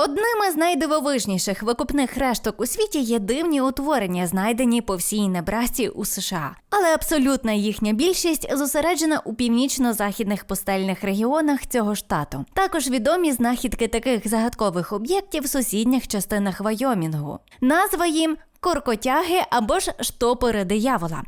Одними з найдивовижніших викупних решток у світі є дивні утворення, знайдені по всій Небрасці у США. Але абсолютна їхня більшість зосереджена у північно-західних пустельних регіонах цього штату. Також відомі знахідки таких загадкових об'єктів в сусідніх частинах Вайомінгу. Назва їм коркотяги або ж штопори диявола.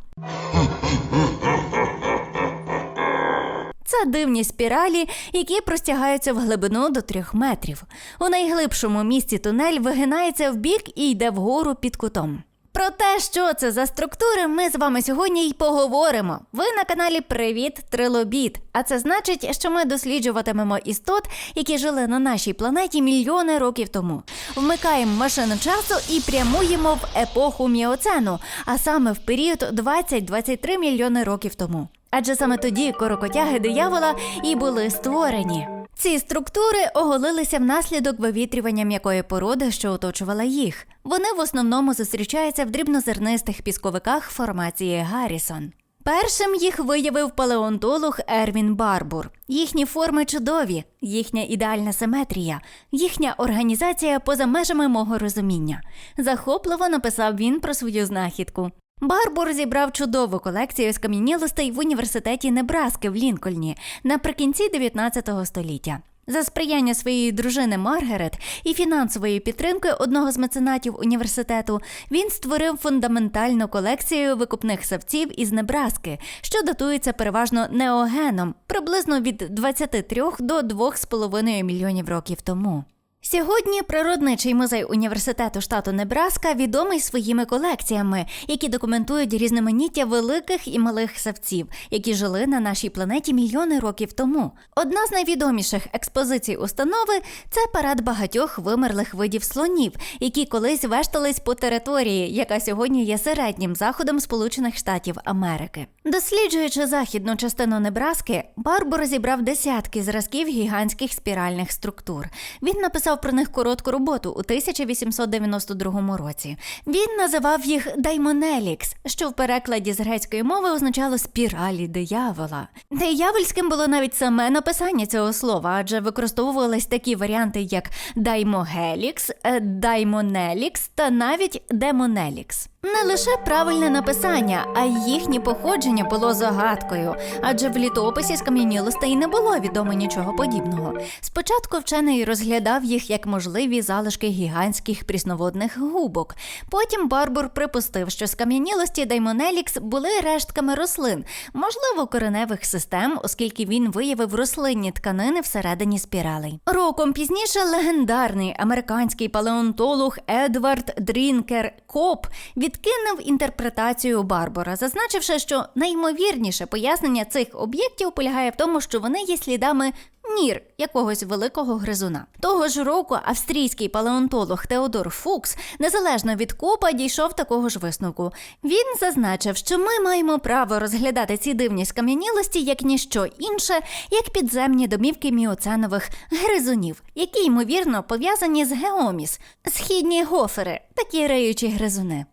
Це дивні спіралі, які простягаються в глибину до трьох метрів. У найглибшому місці тунель вигинається вбік і йде вгору під кутом. Про те, що це за структури, ми з вами сьогодні й поговоримо. Ви на каналі Привіт Трилобіт. А це значить, що ми досліджуватимемо істот, які жили на нашій планеті мільйони років тому. Вмикаємо машину часу і прямуємо в епоху міоцену, а саме в період 20-23 мільйони років тому. Адже саме тоді корокотяги диявола і були створені. Ці структури оголилися внаслідок вивітрювання м'якої породи, що оточувала їх. Вони в основному зустрічаються в дрібнозернистих пісковиках формації Гаррісон. Першим їх виявив палеонтолог Ервін Барбур. Їхні форми чудові, їхня ідеальна симетрія, їхня організація поза межами мого розуміння. Захопливо написав він про свою знахідку. Барбур зібрав чудову колекцію скам'янілостей в університеті Небраски в Лінкольні наприкінці 19 століття. За сприяння своєї дружини Маргарет і фінансової підтримки одного з меценатів університету він створив фундаментальну колекцію викупних савців із Небраски, що датується переважно неогеном, приблизно від 23 до 2,5 мільйонів років тому. Сьогодні природничий музей університету штату Небраска відомий своїми колекціями, які документують різноманіття великих і малих савців, які жили на нашій планеті мільйони років тому. Одна з найвідоміших експозицій установи це парад багатьох вимерлих видів слонів, які колись вештались по території, яка сьогодні є середнім заходом Сполучених Штатів Америки. Досліджуючи західну частину Небраски, Барбур зібрав десятки зразків гігантських спіральних структур. Він написав про них коротку роботу у 1892 році. Він називав їх Даймонелікс, що в перекладі з грецької мови означало спіралі диявола. Диявольським було навіть саме написання цього слова, адже використовувались такі варіанти, як даймогелікс, даймонелікс та навіть демонелікс. Не лише правильне написання, а й їхнє походження було загадкою, адже в літописі скам'янілостей не було відомо нічого подібного. Спочатку вчений розглядав їх як можливі залишки гігантських прісноводних губок. Потім Барбур припустив, що скам'янілості Даймонелікс були рештками рослин, можливо, кореневих систем, оскільки він виявив рослинні тканини всередині спіралей. Роком пізніше легендарний американський палеонтолог Едвард Дрінкер Коп відкинув інтерпретацію Барбора, зазначивши, що найімовірніше пояснення цих об'єктів полягає в тому, що вони є слідами нір якогось великого гризуна. Того ж року австрійський палеонтолог Теодор Фукс, незалежно від копа, дійшов такого ж висновку. Він зазначив, що ми маємо право розглядати ці дивні скам'янілості як ніщо інше, як підземні домівки міоценових гризунів, які ймовірно пов'язані з геоміс, східні гофери, такі риючі гризуни.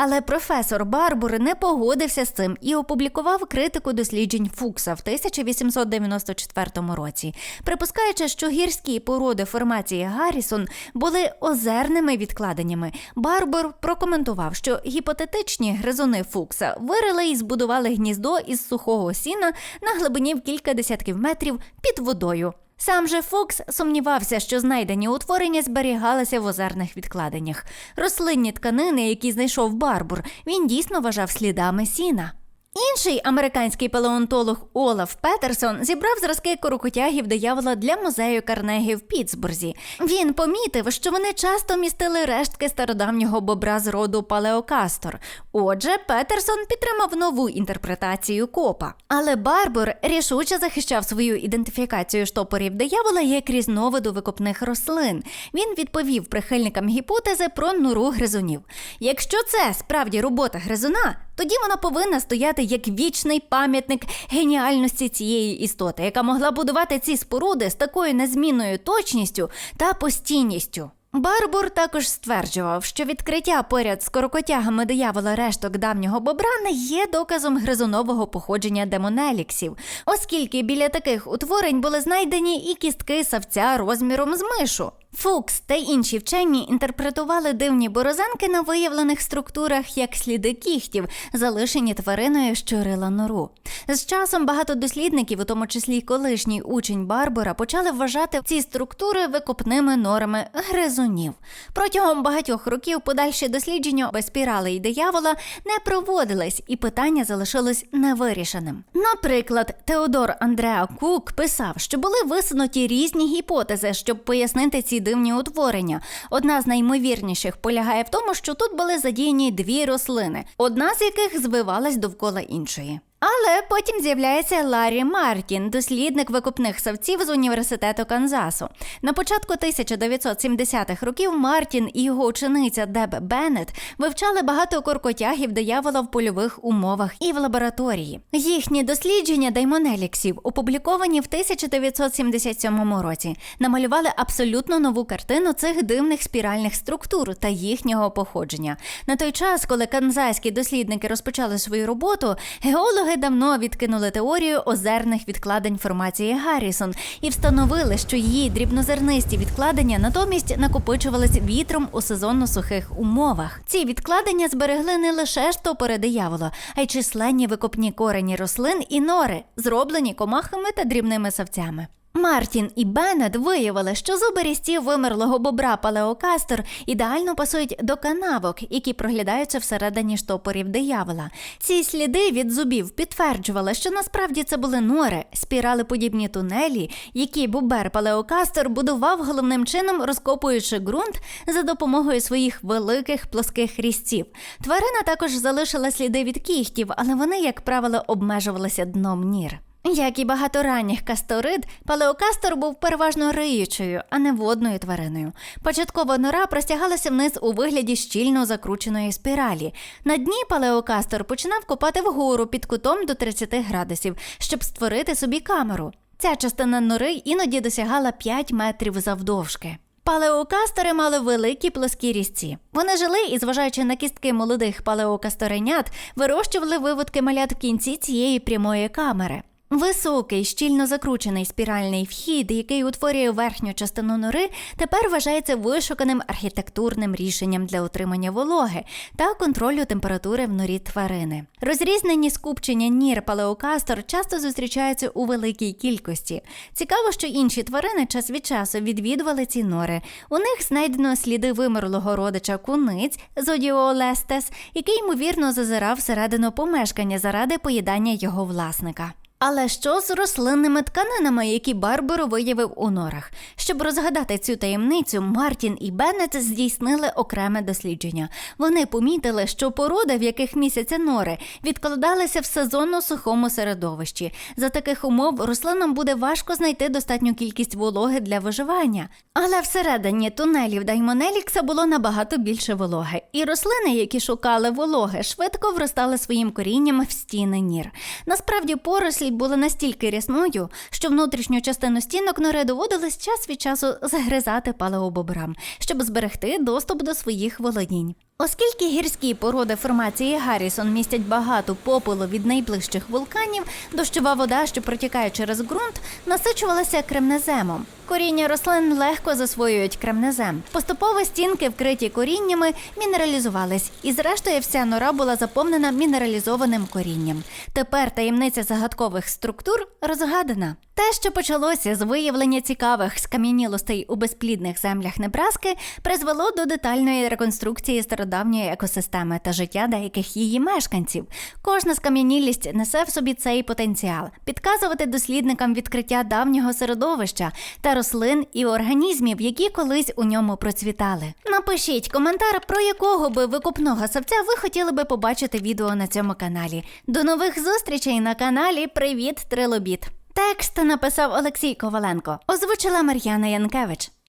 Але професор Барбур не погодився з цим і опублікував критику досліджень Фукса в 1894 році, припускаючи, що гірські породи формації Гаррісон були озерними відкладеннями. Барбур прокоментував, що гіпотетичні гризуни Фукса вирили і збудували гніздо із сухого сіна на глибині в кілька десятків метрів під водою. Сам же Фокс сумнівався, що знайдені утворення зберігалися в озерних відкладеннях. Рослинні тканини, які знайшов Барбур, він дійсно вважав слідами сіна. Інший американський палеонтолог Олаф Петерсон зібрав зразки корокотягів диявола для музею Карнегі в Пітсбурзі. Він помітив, що вони часто містили рештки стародавнього бобра з роду Палеокастор. Отже, Петерсон підтримав нову інтерпретацію копа. Але Барбур рішуче захищав свою ідентифікацію штопорів диявола як різновиду викопних рослин. Він відповів прихильникам гіпотези про нуру гризунів. Якщо це справді робота гризуна, тоді вона повинна стояти як вічний пам'ятник геніальності цієї істоти, яка могла будувати ці споруди з такою незмінною точністю та постійністю. Барбур також стверджував, що відкриття поряд з корокотягами диявола решток давнього бобра не є доказом гризунового походження демонеліксів, оскільки біля таких утворень були знайдені і кістки савця розміром з мишу. Фукс та інші вчені інтерпретували дивні борозанки на виявлених структурах як сліди кігтів, залишені твариною, що рила нору. З часом багато дослідників, у тому числі й колишній учень Барбара, почали вважати ці структури викопними норами гризунів. Протягом багатьох років подальші дослідження без спірали і диявола не проводились, і питання залишилось невирішеним. Наприклад, Теодор Андреа Кук писав, що були висунуті різні гіпотези, щоб пояснити ці дивні утворення. Одна з наймовірніших полягає в тому, що тут були задіяні дві рослини, одна з яких звивалась довкола іншої. Але потім з'являється Ларі Мартін, дослідник викупних савців з університету Канзасу. На початку 1970-х років Мартін і його учениця Деб Беннет вивчали багато коркотягів диявола в польових умовах і в лабораторії. Їхні дослідження даймонеліксів, опубліковані в 1977 році, намалювали абсолютно нову картину цих дивних спіральних структур та їхнього походження. На той час, коли канзайські дослідники розпочали свою роботу, геологи давно відкинули теорію озерних відкладень формації Гаррісон і встановили, що її дрібнозернисті відкладення натомість накопичувались вітром у сезонно сухих умовах. Ці відкладення зберегли не лише штопори диявола, а й численні викопні корені рослин і нори, зроблені комахами та дрібними савцями. Мартін і Беннет виявили, що зуби різців вимерлого бобра палеокастер ідеально пасують до канавок, які проглядаються всередині штопорів диявола. Ці сліди від зубів підтверджували, що насправді це були нори, спіралеподібні тунелі, які бобер палеокастер будував головним чином, розкопуючи ґрунт за допомогою своїх великих плоских різців. Тварина також залишила сліди від кігтів, але вони, як правило, обмежувалися дном нір. Як і багато ранніх касторид, палеокастор був переважно риючою, а не водною твариною. Початкова нора простягалася вниз у вигляді щільно закрученої спіралі. На дні палеокастор починав копати вгору під кутом до 30 градусів, щоб створити собі камеру. Ця частина нори іноді досягала 5 метрів завдовжки. Палеокастори мали великі плоскі різці. Вони жили і, зважаючи на кістки молодих палеокасторенят, вирощували виводки малят в кінці цієї прямої камери. Високий, щільно закручений спіральний вхід, який утворює верхню частину нори, тепер вважається вишуканим архітектурним рішенням для отримання вологи та контролю температури в норі тварини. Розрізнені скупчення нір палеокастор часто зустрічаються у великій кількості. Цікаво, що інші тварини час від часу відвідували ці нори. У них знайдено сліди вимерлого родича куниць Зодіолестес, який ймовірно зазирав всередину помешкання заради поїдання його власника. Але що з рослинними тканинами, які Барбаро виявив у норах? Щоб розгадати цю таємницю, Мартін і Беннет здійснили окреме дослідження. Вони помітили, що породи, в яких місяця нори, відкладалися в сезонно сухому середовищі. За таких умов рослинам буде важко знайти достатню кількість вологи для виживання. Але всередині тунелів Даймонелікса було набагато більше вологи, і рослини, які шукали вологи, швидко вростали своїм корінням в стіни нір. Насправді порослі були настільки рясною, що внутрішню частину стінок нори доводилось час від часу загризати палеобобрам, щоб зберегти доступ до своїх володінь. Оскільки гірські породи формації Гаррісон містять багато попелу від найближчих вулканів, дощова вода, що протікає через ґрунт, насичувалася кремнеземом. Коріння рослин легко засвоюють кремнезем. Поступово стінки, вкриті коріннями, мінералізувались, і зрештою вся нора була заповнена мінералізованим корінням. Тепер таємниця загадкових структур розгадана. Те, що почалося з виявлення цікавих скам'янілостей у безплідних землях Небраски, призвело до детальної реконструкції стародавньої екосистеми та життя деяких її мешканців. Кожна скам'янілість несе в собі цей потенціал підказувати дослідникам відкриття давнього середовища та рослин і організмів, які колись у ньому процвітали. Напишіть коментар, про якого би викупного савця ви хотіли би побачити відео на цьому каналі. До нових зустрічей на каналі Привіт Трилобіт. Текст написав Олексій Коваленко, озвучила Мар'яна Янкевич.